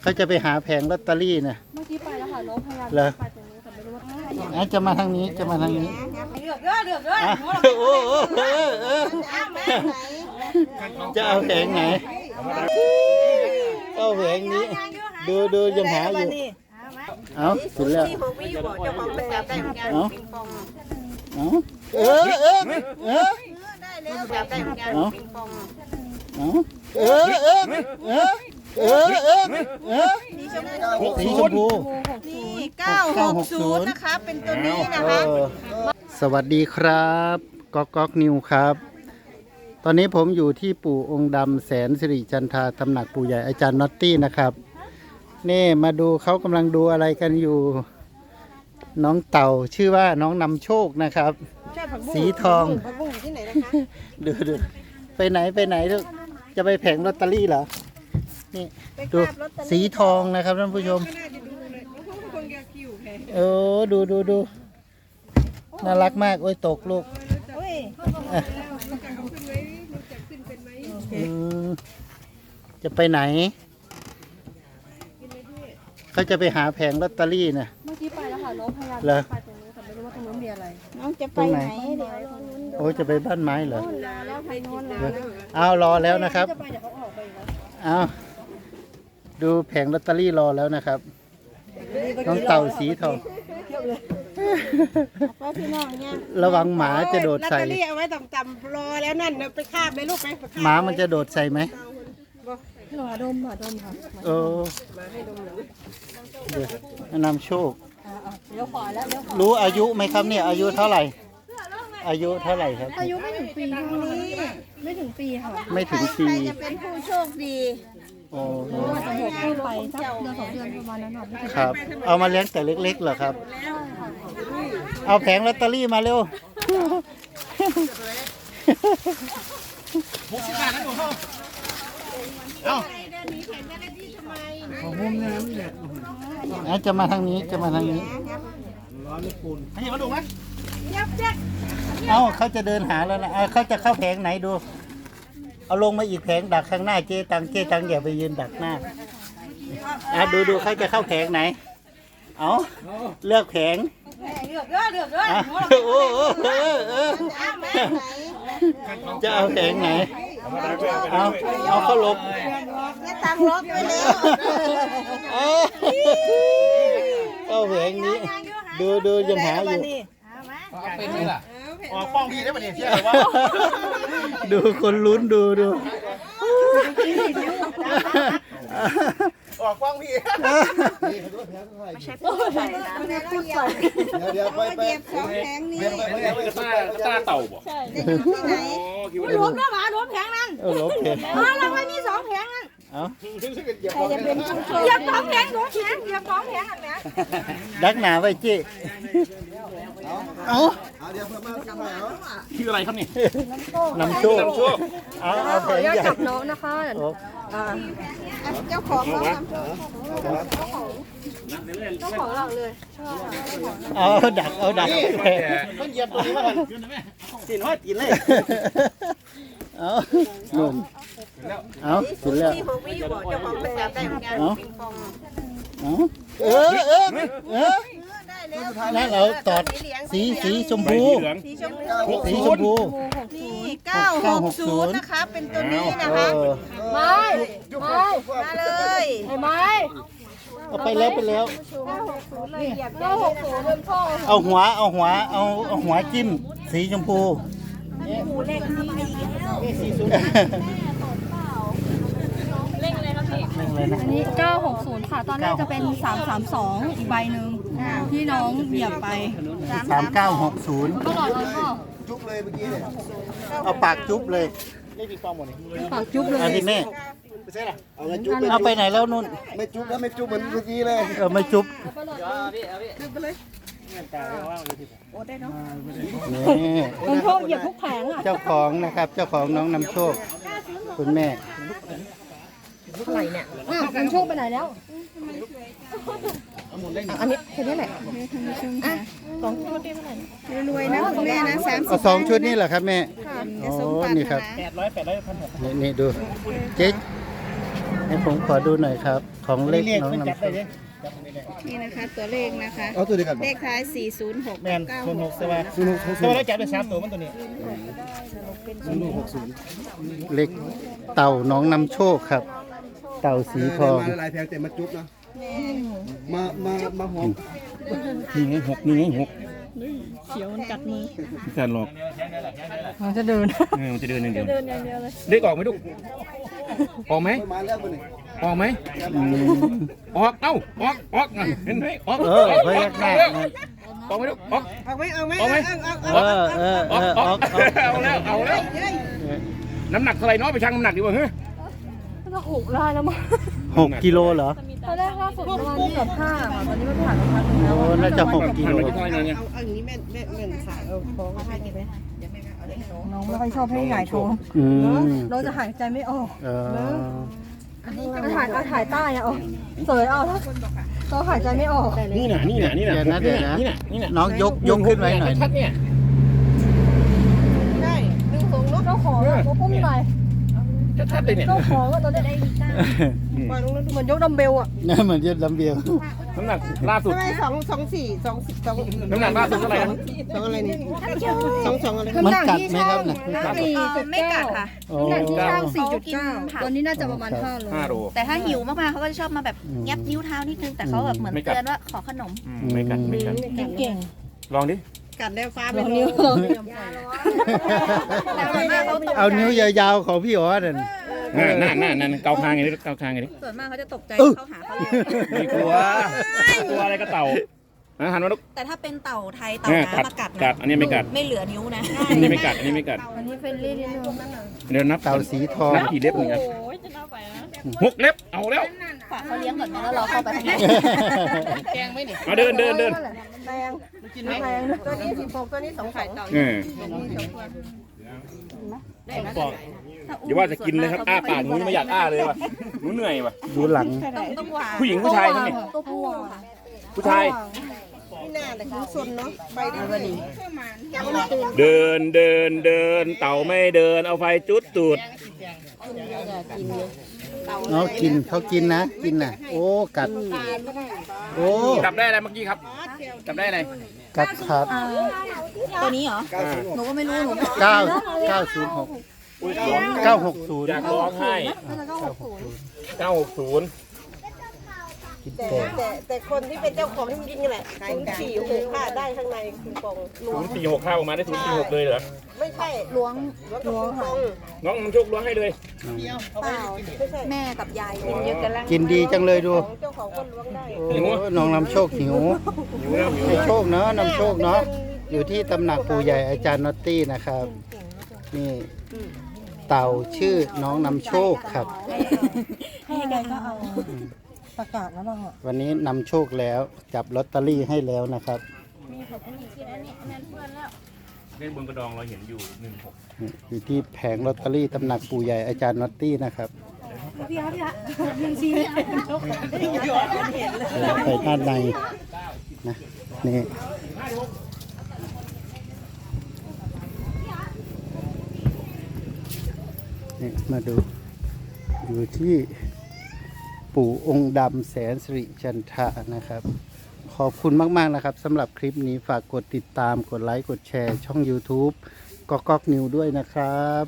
เขาจะไปหาแผงลอตเตอรี่นะเมื่อกี้ไปแล้วค่ะน้องพยายามเหรอไปตรงนี้แต่ไม่รู้ว่าใครอะจะมาทางนี้จะมาทางนี้เดือดเด้อเดือดเด้ออะโอ้โหเออเออจะเอาแผงไหนเอาแผงนี้ ดูดูยังหาอยู่เอาสุดแล้วที่ผมไม่อยู่บอกเจ้าของไปจับได้เหมือนกันเอ้าปิงปองเอาเออเออเออได้แล้วจับได้เหมือนกันเอ้าปิงปองเอาเออเออเออ เออเออเออสีชมพูนี่960นะคะ เป็นตัวนี้นะคะเออสวัสดีครับก๊อกก๊อกนิวครับ ตอนนี้ผมอยู่ที่ปู่องค์ดำแสนสิริจันทราตำหนักปู่ใหญ่อาจารย์น็อตตี้นะครับ นี่มาดูเขากำลังดูอะไรกันอยู่ น้องเต่าชื่อว่าน้องนำโชคนะครับ สีทองผักบุ้งอยู่ที่ไหนนะคะดูดูไปไหนไปไหนลูกจะไปแผงลอตเตอรี่เหรอ นี่ดูสีทองนะครับท่านผู้ชมโอ้ดูดูดูน่ารักมากโอ้ยตกลูกอะอืมจะไปไหนเขาจะไปหาแผงลอตเตอรี่นะเมื่อกี้ไปแล้วค่ะน้องพยายามเหรอไปตรงนี้แต่ไม่รู้ว่าตรงนู้นมีอะไรน้องจะไปตรงไหนไหนเดี๋ยวรอลุ้นดูโอ้จะไปบ้านไม้เหรอแล้วไปโน้นแล้วเอารอแล้วนะครับจะไปเดี๋ยวเขาออกไปอีกแล้วเอา ดูแผงลอตเตอรี่รอแล้วนะครับ น้องเต่าสีทองว่าพี่น้องเนี่ยระวังหมาจะโดดใส่ ลอตเตอรี่เอาไว้ต่ำๆรอแล้วนั่นเดี๋ยวไปคาบเลยลูกไปไปคาบหมามันจะโดดใส่ไหมหน่อดมหน่อดมค่ะโอ้เดี๋ยวนำโชค อ่าอ่าเลี้ยวขวาแล้วเลี้ยวขวารู้อายุไหมครับเนี่ยอายุเท่าไหร่ อายุเท่าไหร่ครับ อายุไม่ถึงปีค่ะไม่ถึงปีค่ะไม่ถึงใคปีรจะเป็นผู้โชคดี โอ้น่าจะหกขึ้นไปสักเดือนสองเดือนประมาณนั้นค่ะไม่ถึงครับ เอามาเลี้ยงแต่เล็กๆเหรอครับ เอาแผงลอตเตอรี่มาเร็วอะจะมาทางนี้จะมาทางนี้เอ้าเขาจะเดินหาแล้วนะเอาเขาจะเข้าแผงไหนดู เอาลงมาอีกแผงดักข้างหน้าเจตังเจตังอย่าไปยืนดักหน้าอะดูดูเขาจะเข้าแผงไหน เอาเลือกแผงเดือดเด้อเดือดเด้ออะโอ้โหเออเออจะเอาแผงไหน เอาเอาเขาหลบและตังล็อกไว้แล้วเอาเข้าแผงนี้ ดูดูยังหาอยู่เป็นนี่ล่ะ ออกป้องพี่ได้ปะเนี่ยเที่ยวว่าดูคนลุ้นดูดูออกป้องพี่เดี๋ยวเดี๋ยวไปไปเหยียบสองแผงนี้กระต้ากระต้าเต่าบ่จะอยู่ที่ไหนอ๋อคิดว่ารวมด้วยหมารวมแผงนั้นเออลบแผงอ๋อเราไม่มีสองแผงนั้นเอาใครจะเป็นผู้โชคเหยียบสองแผงสองแผงเหยียบสองแผงอันเนี้ยดักหนาไว้เจ๊ เอาชื่ออะไรครับนี่นำโชคเอาเอาแผงอย่าใหญ่จับน้องนะคะโอ้เจ้าของเขาทำโชคเจ้าของเราเลยเอาดักเอาดักเพิ่งเหยียบตัวนี้มาก่อนสินห้อยตีนเลยเอาหนุ่มเอาสุดแล้วที่ผมไม่อยู่บอกเจ้าของไปจับได้เหมือนกันเอ้าปิงปองเอาเออเออเออได้แล้ว นั่นเราตอดสีสีชมใบพู สีเหลือง สีชมพูสีชมพู นี่960นะคะ เป็นตัวนี้นะเอคะ อไม่ไม่มาเลยไอ้ไม้เอาไปแล้วไปแล้ว เก้าหกศูนย์เป็นพ่อเอาหัวเอาหัวเอาเอาหัวจิ้มสีชมพูเร่งเลยครับพี่เร่งเลยนะ อันนี้ 960 ค่ะ ตอนแรกจะเป็น 332 อีกใบหนึ่ง ที่น้องเหยียบไปสามเก้าหกศูนย์ก็รอแล้วก็เอาปากจุ๊บเลยปากจุ๊บเลยอันนี้แม่เอาเงินจุ๊บเอาไปไหนแล้วนุ่นไม่จุ๊บแล้วไม่จุ๊บเหมือนเมื่อกี้เลยเออไม่จุ๊บนี่น้องโชคเหยียบทุกแผงอะเจ้าของนะครับ เจ้าของน้องนำโชค คุณแม่อะน้องโชคไปไหนแล้ว อันนี้แค่นี้แหละรวยๆนะคุณแม่นะสามสิเอาบสองชุดนี่เหรอครับแม่ค่ะโอ้จะสมปรารถนี่ครับนานี่นี่ดูเจ๊ให้ผมขอดูหน่อยครับ ของเลขน้องนำโชคนี่นะคะตัวเลขนะคะเอาตัวเดียวกันเลขท้าย 406แมน96ศูนย์หกใช่ไหมศูนย์หกศูนย์แต่ว่าเราจับเป็นสามตัวมันตัวนี้ศูนย์หกหกศูนย์เลขเต่าน้องนำโชคครับ เต่าสีทอง มาลายแพงแต่มาจุ๊บนะ มา มา มาหอมนี่ไงหกนี่ไงหกเขียวมันกัดมือพี่การหลอกมันจะเดินเออมันจะเดินอย่างเดียวเดินอย่างเดียวเลยเด็กออกไหมลูกออกไหมมาแล้วมันนี่ออกไหมออกเอ้าออกออกอะเห็นไหมออกเออพยักหน้านะออกไหมลูกออกเอาไหมเอาไหมเอาไหมเออเอออเออกอออออกกออกเอาแล้วเอาแล้วน้ำหนักเท่าไหร่เนาะไปชั่งน้ำหนักดีกว่าเฮ้ยมันจะหกได้แล้วมั้งหกกิโลเหรอต อนแรกล่าสุดประมาณที่กับห้าค่ะตอนนี้มันผ่านมาพักหนึงแล้วโอ้น่าจะหกกิหันโลมาที่เท่าไหร่เนี่ยเอาเอาอย่างนี้แม่แม่แม่สายเอาฟ้องให้ดีไหมน้องไม่ค่อยชอบให้หงายท้องอืมเราจะหายใจไม่ออกเออเอาถ่ายเอาถ่ายใต้อะเอาเสยเอาถ้าเราหายใจไม่ออกนี่น่ะนี่น่ะนี่น่ะเดี๋ยวนะเดี๋ยวนะนี่น่ะนี่น่ะน้องยกยกขึ้นไว้หน่อยชัดๆเนี่ยได้ดึงสูงเนาะเจ้าของอะเขาปุ้มหน่ อยชัดๆเลยเนี่ยเจ้าของอะตอนนี้ได้ปล่อยลงแล้วดูเหมือนยกดัมเบลอะนี่เหมือนยืดลำเบียวน้ำหนักล่าสุดทำไมสองสองสี่สองสิบสองน้ำหนักล่าสุดเท่าไหร่นะสองอะไรนี่สองสองอะไรมันกัดไหมครับเนี่ยสี่จุดไม่กัดค่ะโอ้น้ำหนักที่ช่างสี่จุดเขากินเก้าผักตอนนี้น่าจะประมาณห้าโลห้าโลแต่ถ้าหิวมากๆเขาก็จะชอบมาแบบอืมงับนิ้วเท้านิดนึงแต่เขาแบบเหมือนไม่กัดเตือนว่าขอขนมอืมไม่กัดไม่กัดเก่งลองดิ กัดแล้วฟ้าๆไปลองเลนิ้วยลองนิ้วแต่ส่วนมากเขาตกเอานิ้วยาวๆของพี่อ๋อนั่นน่าน่าน่าน่าเกาคางไงดิเกาคางไงดิส่วนมากเขาจะตกใจเออเขาหาเขาเลยไม่กลัวกลัวอะไรก็เต่าอะหันมาลูกแต่ถ้าเป็นเต่าไทยเต่าเนี่ยกัดน้ำมากัดกันะดอันนี้ไม่กัดไม่เหลือนิ้วนะอันนี้ไม่กัดอันนี้ไม่กัดอันนี้เฟรนลี่นิดนึงเดี๋ยวนับเต่าสีทองนับกี่เล็บเหมือนกันหกเล็บเอาแล้ว ฝากเขาเลี้ยงก่อนไหมแล้วเราเข้าไปข้างในเอาเดินเดินเดินแรงกินแรงนะตัวนี้สิบหกตัวนี้สองไข่เต่าเอออย่าว่าจะกินเลยครับอ้าปากหนูยังไม่อยากอ้าเลยว่ะหนูเหนื่อยว่ะดูหลังต้องต้องวางผู้หญิงผู้ชายทั้งนี้ตัวผู้อะค่ะผู้ชายไม่น่าแต่คุณซนเนาะไปได้เลยเดินเดินเดิน เต่าไม่เดิน เอาไฟจุดตูด เอากินเขากินนะ กินน่ะ โอ้กัด โอ้จับได้อะไรเมื่อกี้ครับจับได้อะไรกัดขาดตัวนี้เหรอ หนูก็ไม่รู้ หนูเก้าเก้าศูนย์หกเก้าหกศูนย์อยากร้องไห้น่าจะเก้าหกศูนย์960 กินแต่แต่แต่แต่คนที่เป็นเจ้าของที่มันยิงแหละศูนย์สี่หกห้าได้ข้างในคุณปองล้วง046เข้าออกมาได้046เลยเหรอ ไม่ใช่ล้วงล้วงกับคุณปองน้องน้ำโชคล้วงให้เลย เปล่าไม่ใช่แม่กับยายกินเยอะกันแล้วกินดีจังเลยดูของเจ้าของคนล้วงได้โอ้น้องนำโชคหิวหิวแล้วหิวให้แล้วโชคเนาะนำโชคเนาะอยู่ที่ตำหนักปู่ใหญ่อาจารย์นอตตี้นะครับ นี่เต่าชื่อน้องนำโชคครับ ให้อะไรก็เอา ประกาศแล้วบ้างอะวันนี้นำโชคแล้วจับลอตเตอรี่ให้แล้วนะครับเลขบนกระดองเราเห็นอยู่16นี่อยู่ที่แผงลอตเตอรี่ตำหนักปู่ใหญ่อาจารย์นอตตี้นะครับพี่ฮะพี่ฮะยังชี้ไม่เห็นเดี๋ยวเราไปด้านในนะนี่นี่มาดูอยู่ที่ ปู่องค์ดำแสนสิริจันทะนะครับ ขอบคุณมาก ๆ นะครับสำหรับคลิปนี้ฝากกดติดตามกดไลค์ กดแชร์ ช่อง YouTube ก๊อกก๊อกนิวด้วยนะครับ